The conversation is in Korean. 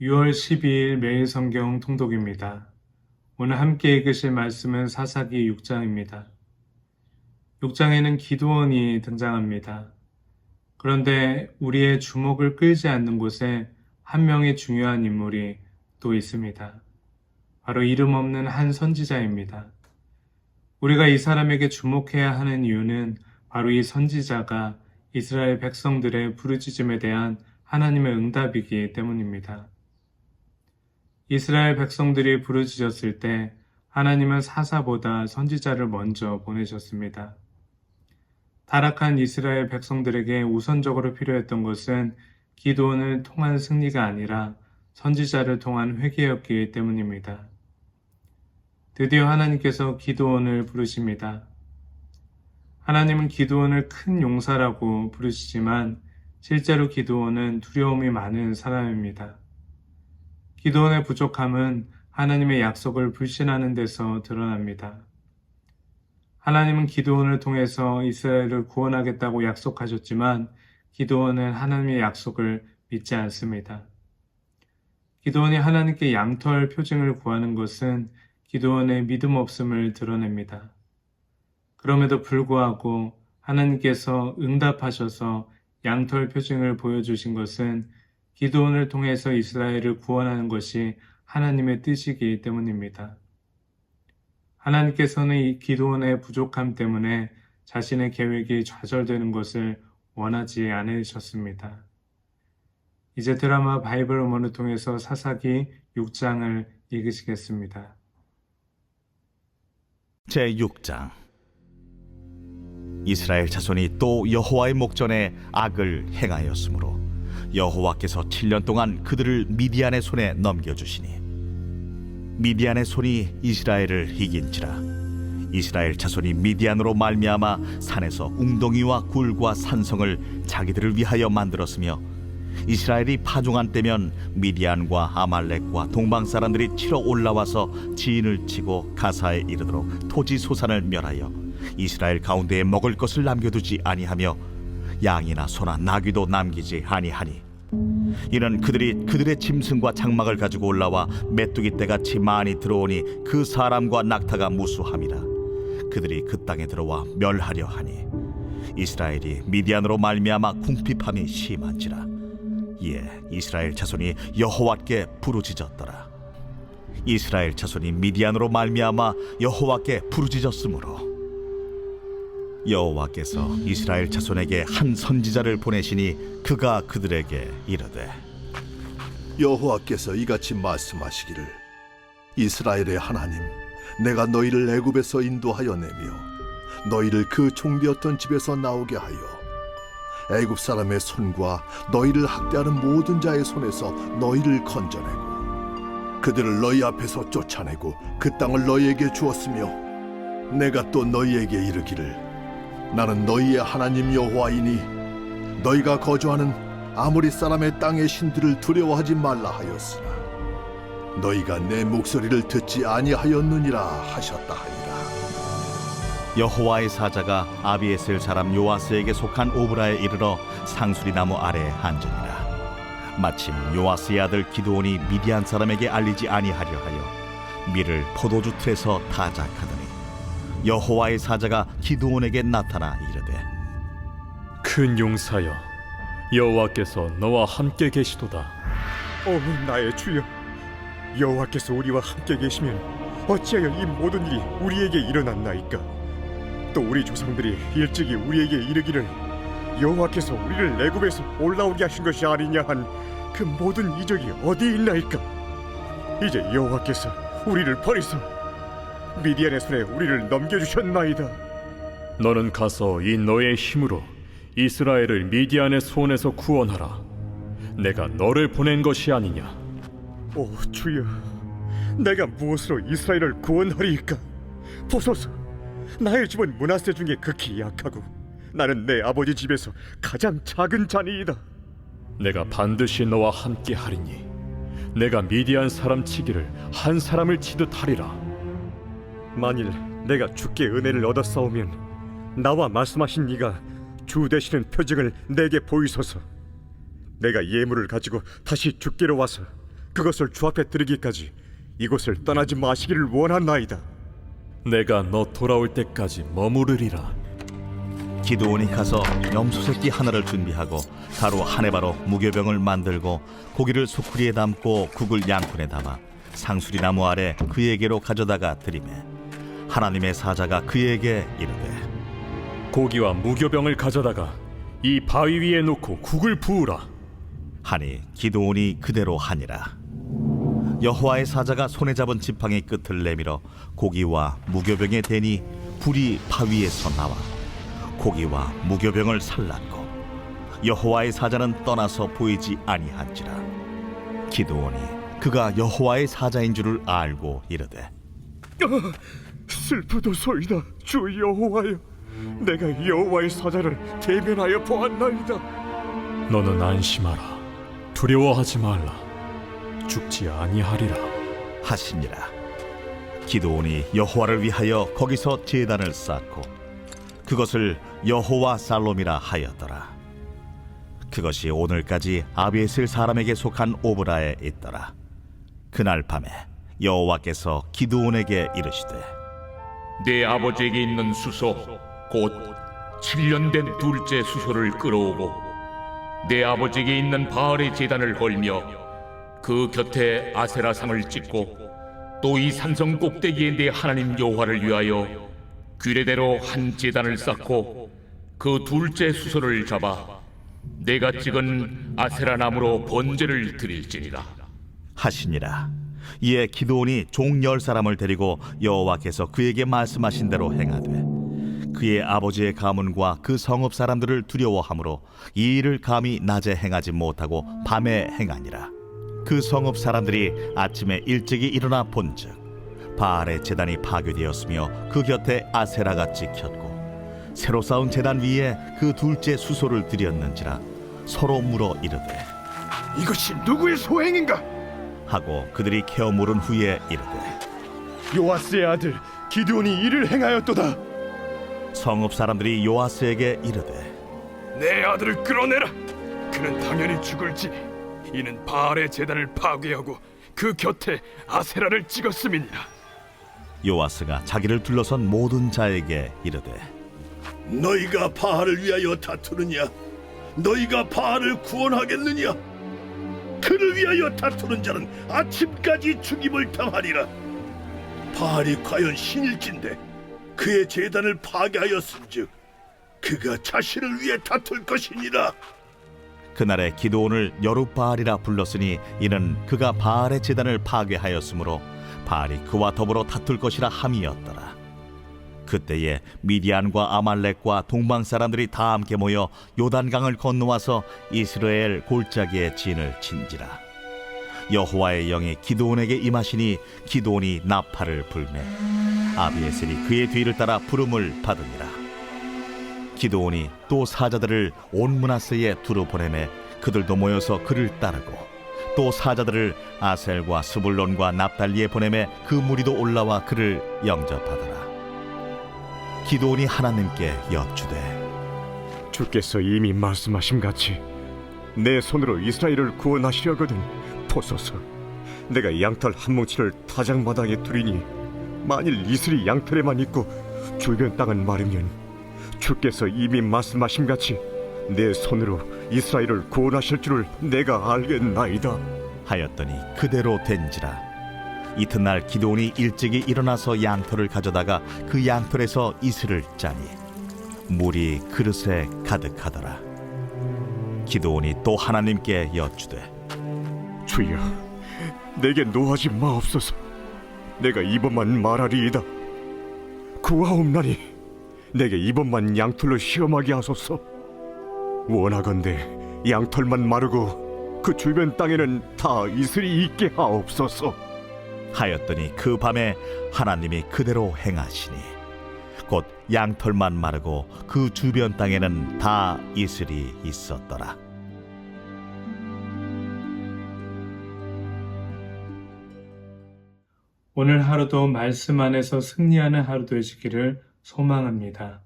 6월 12일 매일 성경 통독입니다. 오늘 함께 읽으실 말씀은 사사기 6장입니다. 6장에는 기도원이 등장합니다. 그런데 우리의 주목을 끌지 않는 곳에 한 명의 중요한 인물이 또 있습니다. 바로 이름 없는 한 선지자입니다. 우리가 이 사람에게 주목해야 하는 이유는 바로 이 선지자가 이스라엘 백성들의 부르짖음에 대한 하나님의 응답이기 때문입니다. 이스라엘 백성들이 부르짖었을 때 하나님은 사사보다 선지자를 먼저 보내셨습니다. 타락한 이스라엘 백성들에게 우선적으로 필요했던 것은 기도원을 통한 승리가 아니라 선지자를 통한 회개였기 때문입니다. 드디어 하나님께서 기도원을 부르십니다. 하나님은 기도원을 큰 용사라고 부르시지만 실제로 기도원은 두려움이 많은 사람입니다. 기도원의 부족함은 하나님의 약속을 불신하는 데서 드러납니다. 하나님은 기도원을 통해서 이스라엘을 구원하겠다고 약속하셨지만 기도원은 하나님의 약속을 믿지 않습니다. 기도원이 하나님께 양털 표징을 구하는 것은 기도원의 믿음 없음을 드러냅니다. 그럼에도 불구하고 하나님께서 응답하셔서 양털 표징을 보여주신 것은 기도원을 통해서 이스라엘을 구원하는 것이 하나님의 뜻이기 때문입니다. 하나님께서는 이 기도원의 부족함 때문에 자신의 계획이 좌절되는 것을 원하지 않으셨습니다. 이제 드라마 바이블 음원을 통해서 사사기 6장을 읽으시겠습니다. 제6장 이스라엘 자손이 또 여호와의 목전에 악을 행하였으므로 여호와께서 7년 동안 그들을 미디안의 손에 넘겨주시니 미디안의 손이 이스라엘을 이긴지라. 이스라엘 자손이 미디안으로 말미암아 산에서 웅덩이와 굴과 산성을 자기들을 위하여 만들었으며 이스라엘이 파종한 때면 미디안과 아말렉과 동방 사람들이 치러 올라와서 지인을 치고 가사에 이르도록 토지 소산을 멸하여 이스라엘 가운데에 먹을 것을 남겨두지 아니하며 양이나 소나 나귀도 남기지 아니하니. 이는 그들이 그들의 짐승과 장막을 가지고 올라와 메뚜기 떼같이 많이 들어오니 그 사람과 낙타가 무수함이라. 그들이 그 땅에 들어와 멸하려 하니. 이스라엘이 미디안으로 말미암아 궁핍함이 심한지라. 이에 이스라엘 자손이 여호와께 부르짖었더라. 이스라엘 자손이 미디안으로 말미암아 여호와께 부르짖었으므로 여호와께서 이스라엘 자손에게 한 선지자를 보내시니 그가 그들에게 이르되 여호와께서 이같이 말씀하시기를 이스라엘의 하나님 내가 너희를 애굽에서 인도하여 내며 너희를 그 종되었던 집에서 나오게 하여 애굽 사람의 손과 너희를 학대하는 모든 자의 손에서 너희를 건져내고 그들을 너희 앞에서 쫓아내고 그 땅을 너희에게 주었으며 내가 또 너희에게 이르기를 나는 너희의 하나님 여호와이니 너희가 거주하는 아무리 사람의 땅의 신들을 두려워하지 말라 하였으나 너희가 내 목소리를 듣지 아니하였느니라 하셨다 하니라. 여호와의 사자가 아비에셀 사람 요아스에게 속한 오브라에 이르러 상수리 나무 아래에 앉으니라. 마침 요아스의 아들 기드온이 미디안 사람에게 알리지 아니하려 하여 밀을 포도주 틀에서 타작하더니 여호와의 사자가 기드온에게 나타나 이르되 큰 용사여 여호와께서 너와 함께 계시도다. 오 나의 주여 여호와께서 우리와 함께 계시면 어찌하여 이 모든 일이 우리에게 일어났나이까? 또 우리 조상들이 일찍이 우리에게 이르기를 여호와께서 우리를 애굽에서 올라오게 하신 것이 아니냐 한 그 모든 이적이 어디 있나이까? 이제 여호와께서 우리를 버리사 미디안의 손에 우리를 넘겨주셨나이다. 너는 가서 이 너의 힘으로 이스라엘을 미디안의 손에서 구원하라. 내가 너를 보낸 것이 아니냐. 오 주여. 내가 무엇으로 이스라엘을 구원하리이까? 보소서. 나의 집은 문하세 중에 극히 약하고 나는 내 아버지 집에서 가장 작은 자니이다. 내가 반드시 너와 함께 하리니 내가 미디안 사람 치기를 한 사람을 치듯 하리라 만일 내가 주께 은혜를 얻어 싸우면 나와 말씀하신 이가 주 되시는 표징을 내게 보이소서 내가 예물을 가지고 다시 주께로 와서 그것을 주 앞에 드리기까지 이곳을 떠나지 마시기를 원하나이다. 내가 너 돌아올 때까지 머무르리라. 기도원이 가서 염소 새끼 하나를 준비하고 가루 한 해바로 무교병을 만들고 고기를 수쿠리에 담고 국을 양푼에 담아 상수리 나무 아래 그에게로 가져다가 드리매 하나님의 사자가 그에게 이르되 고기와 무교병을 가져다가 이 바위 위에 놓고 국을 부으라. 하니 기도온이 그대로 하니라 여호와의 사자가 손에 잡은 지팡이 끝을 내밀어 고기와 무교병에 대니 불이 바위에서 나와 고기와 무교병을 살랐고 여호와의 사자는 떠나서 보이지 아니한지라 기도온이 그가 여호와의 사자인 줄을 알고 이르되 슬프도소이다, 주 여호와여. 내가 여호와의 사자를 대면하여 보았나이다. 너는 안심하라. 두려워하지 말라. 죽지 아니하리라. 하시니라 기도온이 여호와를 위하여 거기서 제단을 쌓고 그것을 여호와 살롬이라 하였더라 그것이 오늘까지 아비에셀 사람에게 속한 오브라에 있더라 그날 밤에 여호와께서 기도온에게 이르시되 내 아버지에게 있는 수소 곧 7년 된 둘째 수소를 끌어오고 내 아버지에게 있는 바알의 제단을 걸며 그 곁에 아세라상을 찍고 또 이 산성 꼭대기에 내 하나님 여호와를 위하여 규례대로 한 제단을 쌓고 그 둘째 수소를 잡아 내가 찍은 아세라 나무로 번제를 드릴지니라. 하시니라 이에 기도온이 종 열 사람을 데리고 여호와께서 그에게 말씀하신 대로 행하되 그의 아버지의 가문과 그 성읍 사람들을 두려워하므로 이 일을 감히 낮에 행하지 못하고 밤에 행하니라 그 성읍 사람들이 아침에 일찍이 일어나 본즉 바알의 제단이 파괴되었으며 그 곁에 아세라가 찍혔고 새로 쌓은 제단 위에 그 둘째 수소를 들였는지라 서로 물어 이르되 이것이 누구의 소행인가? 하고 그들이 캐어 물은 후에 이르되 요아스의 아들 기드온이 이를 행하였도다. 성읍 사람들이 요아스에게 이르되 내 아들을 끌어내라. 그는 당연히 죽을지니 이는 바알의 제단을 파괴하고 그 곁에 아세라를 찍었음이니라. 요아스가 자기를 둘러선 모든 자에게 이르되 너희가 바알을 위하여 다투느냐? 너희가 바알을 구원하겠느냐? 그를 위하여 다투는 자는 아침까지 죽임을 당하리라. 바알이 과연 신일진데 그의 재단을 파괴하였은즉 그가 자신을 위해 다툴 것이니라. 그날의 기도원을 여룻바알이라 불렀으니 이는 그가 바알의 제단을 파괴하였으므로 바알이 그와 더불어 다툴 것이라 함이었더라 그때에 미디안과 아말렉과 동방 사람들이 다 함께 모여 요단강을 건너와서 이스라엘 골짜기에 진을 친지라. 여호와의 영이 기도원에게 임하시니 기도원이 나팔을 불매 아비에셀이 그의 뒤를 따라 부름을 받으니라. 기도온이 또 사자들을 온 문하세에 두루 보내매 그들도 모여서 그를 따르고 또 사자들을 아셀과 스불론과 납달리에 보내매 그 무리도 올라와 그를 영접하더라 기도온이 하나님께 여쭈되 주께서 이미 말씀하신 같이 내 손으로 이스라엘을 구원하시려거든 보소서. 내가 양털 한 뭉치를 타작마당에 두리니 만일 이슬이 양털에만 있고 주변 땅은 마르면 주께서 이미 말씀하신 같이 내 손으로 이스라엘을 구원하실 줄을 내가 알겠나이다. 하였더니 그대로 된지라 이튿날 기도온이 일찍이 일어나서 양털을 가져다가 그 양털에서 이슬을 짜니 물이 그릇에 가득하더라 기도온이 또 하나님께 여쭈되 주여, 내게 노하지 마옵소서. 내가 이번만 말하리이다. 구하옵나니 내게 이번만 양털로 시험하게 하소서. 원하건대 양털만 마르고 그 주변 땅에는 다 이슬이 있게 하옵소서. 하였더니 그 밤에 하나님이 그대로 행하시니 곧 양털만 마르고 그 주변 땅에는 다 이슬이 있었더라. 오늘 하루도 말씀 안에서 승리하는 하루 되시기를 소망합니다.